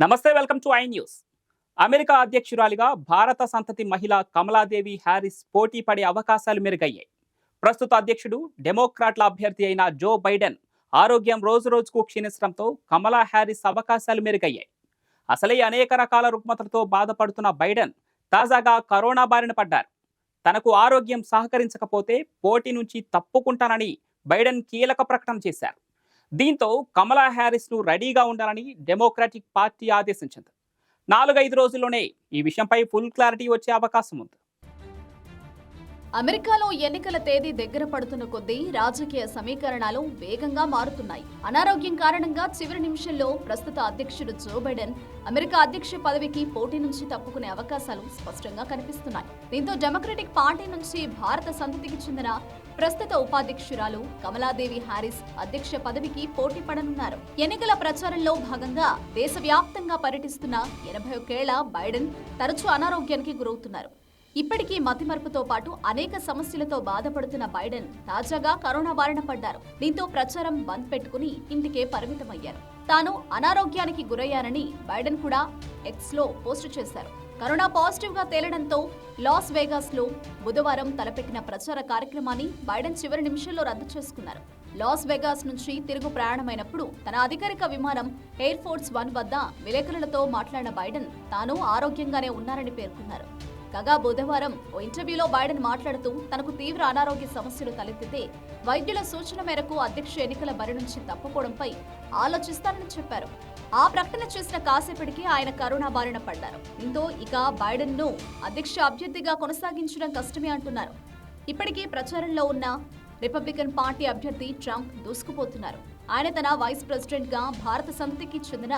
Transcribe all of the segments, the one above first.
నమస్తే welcome to I news. America అధ్యక్షురాలిగా భారత సంతతి మహిళ కమలాదేవి హ్యారిస్ పోటీ పడే అవకాశాలు మెరుగయ్యాయి. ప్రస్తుత అధ్యక్షుడు డెమోక్రాట్ల అభ్యర్థి అయిన జో బైడెన్ ఆరోగ్యం రోజు రోజుకు క్షీణించడంతో కమలా హ్యారిస్ అవకాశాలు మెరుగయ్యాయి. అసలే అనేక రకాల రుగ్మతలతో బాధపడుతున్న బైడెన్ తాజాగా కరోనా బారిన పడ్డారు. తనకు ఆరోగ్యం సహకరించకపోతే పోటీ నుంచి తప్పుకుంటానని బైడెన్ కీలక ప్రకటన చేశారు. దీంతో కమలా హ్యారిస్ను రెడీగా ఉండాలని డెమోక్రాటిక్ పార్టీ ఆదేశించింది. నాలుగైదు రోజుల్లోనే ఈ విషయంపై ఫుల్ క్లారిటీ వచ్చే అవకాశం ఉంది. అమెరికాలో ఎన్నికల తేదీ దగ్గర పడుతున్న కొద్దీ రాజకీయ సమీకరణాలు వేగంగా మారుతున్నాయి. అనారోగ్యం కారణంగా చివరి నిమిషంలో ప్రస్తుత అధ్యక్షుడు జో బైడెన్ అమెరికా అధ్యక్ష పదవికి పోటీ నుంచి తప్పుకునే అవకాశాలు స్పష్టంగా కనిపిస్తున్నాయి. దీంతో డెమోక్రటిక్ పార్టీ నుంచి భారత సంతతికి చెందిన ప్రస్తుత ఉపాధ్యక్షురాలు కమలాదేవి హారిస్ అధ్యక్ష పదవికి పోటీ పడనున్నారు. ఎన్నికల ప్రచారంలో భాగంగా దేశవ్యాప్తంగా పర్యటిస్తున్న ఎనభై ఒకేళ్ళ బైడెన్ తరచూ అనారోగ్యానికి గురవుతున్నారు. ఇప్పటికీ మతిమరుపుతో పాటు అనేక సమస్యలతో బాధపడుతున్న బైడెన్ తాజాగా కరోనా బారిన పడ్డారు. దీంతో ప్రచారం బంద్ పెట్టుకుని ఇంటికే పరిమితమయ్యారు. తాను అనారోగ్యానికి గురయ్యానని బైడెన్ కూడా ఎక్స్లో పోస్టు చేశారు. కరోనా పాజిటివ్గా తేలడంతో లాస్ వేగాస్లో బుధవారం తలపెట్టిన ప్రచార కార్యక్రమాన్ని బైడెన్ చివరి నిమిషంలో రద్దు చేసుకున్నారు. లాస్ వెగాస్ నుంచి తిరుగు ప్రయాణమైనప్పుడు తన అధికారిక విమానం ఎయిర్ ఫోర్స్ వన్ వద్ద విలేకరులతో మాట్లాడిన బైడెన్ తాను ఆరోగ్యంగానే ఉన్నారని పేర్కొన్నారు. కాగా బుధవారం ఓ ఇంటర్వ్యూలో బైడెన్ మాట్లాడుతూ తనకు తీవ్ర అనారోగ్య సమస్యలు తలెత్తితే వైద్యుల సూచన మేరకు అధ్యక్ష ఎన్నికల బరి నుంచి తప్పుకోవడంపై ఆలోచిస్తానని చెప్పారు. ఆ ప్రకటన చేసిన కాసేపటికి ఆయన కరోనా బారిన పడ్డారు. దీంతో ఇక బైడెన్ను అధ్యక్ష అభ్యర్థిగా కొనసాగించడం కష్టమే అంటున్నారు. ఇప్పటికే ప్రచారంలో ఉన్న రిపబ్లికన్ పార్టీ అభ్యర్థి ట్రంప్ దూసుకుపోతున్నారు. ఆయన తన వైస్ ప్రెసిడెంట్గా భారత సంతతికి చెందిన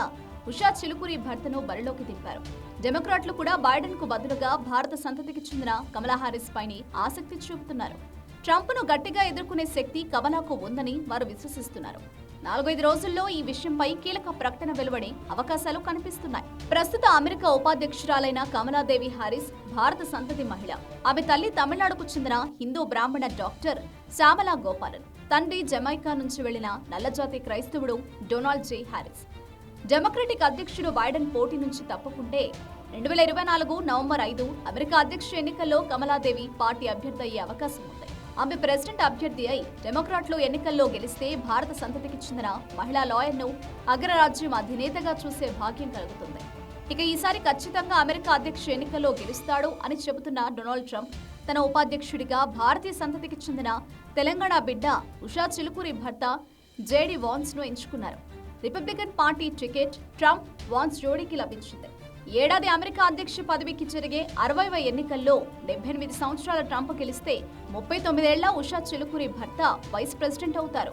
ఉషా చిలుకూరి భర్తను బరిలోకి దింపారు. డెమోక్రాట్లు కూడా బైడెన్కు బదులుగా భారత సంతతికి చెందిన కమలా హారిస్ పైని ఆసక్తి చూపుతున్నారు. ట్రంప్ను గట్టిగా ఎదుర్కొనే శక్తి కమలాకు ఉందని వారు విశ్వసిస్తున్నారు. నాలుగైదు రోజుల్లో ఈ విషయంపై కీలక ప్రకటన వెలువడే అవకాశాలు కనిపిస్తున్నాయి. ప్రస్తుత అమెరికా ఉపాధ్యక్షురాలైన కమలాదేవి హారిస్ భారత సంతతి మహిళ. ఆమె తల్లి తమిళనాడుకు చెందిన హిందూ బ్రాహ్మణ డాక్టర్ శ్యామలా గోపాలన్. తండ్రి జమైకా నుంచి వెళ్ళిన నల్లజాతి క్రైస్తవుడు డొనాల్డ్ జే హారిస్. డెమోక్రటిక్ అధ్యక్షుడు బైడెన్ పోటీ నుంచి తప్పుకుంటే రెండు వేల ఇరవై నాలుగు నవంబర్ ఐదు అమెరికా అధ్యక్ష ఎన్నికల్లో కమలాదేవి పార్టీ అభ్యర్థి అయ్యే అవకాశం ఉంది. ఆమె ప్రెసిడెంట్ అభ్యర్థి అయి డెమోక్రాట్లు ఎన్నికల్లో గెలిస్తే భారత సంతతికి చెందిన మహిళా లాయర్ను అగ్రరాజ్యం అధినేతగా చూసే భాగ్యం కలుగుతుంది. ఇక ఈసారి ఖచ్చితంగా అమెరికా అధ్యక్ష ఎన్నికల్లో గెలుస్తాడు అని చెబుతున్న డొనాల్డ్ ట్రంప్ తన ఉపాధ్యక్షుడిగా భారతీయ సంతతికి చెందిన తెలంగాణ బిడ్డ ఉషా చిలుకూరి భర్త జేడి వాన్స్ను ఎంచుకున్నారు. Republican party ticket Trump Vance జోడీకి లభించింది. ఏడాది అమెరికా అధ్యక్ష పదవికి జరిగే అరవైవ ఎన్నికల్లో డెబ్బై ఎనిమిది సంవత్సరాల ట్రంప్ గెలిస్తే ముప్పై తొమ్మిదేళ్ళ ఉషా చిలుకూరి భర్త వైస్ ప్రెసిడెంట్ అవుతారు.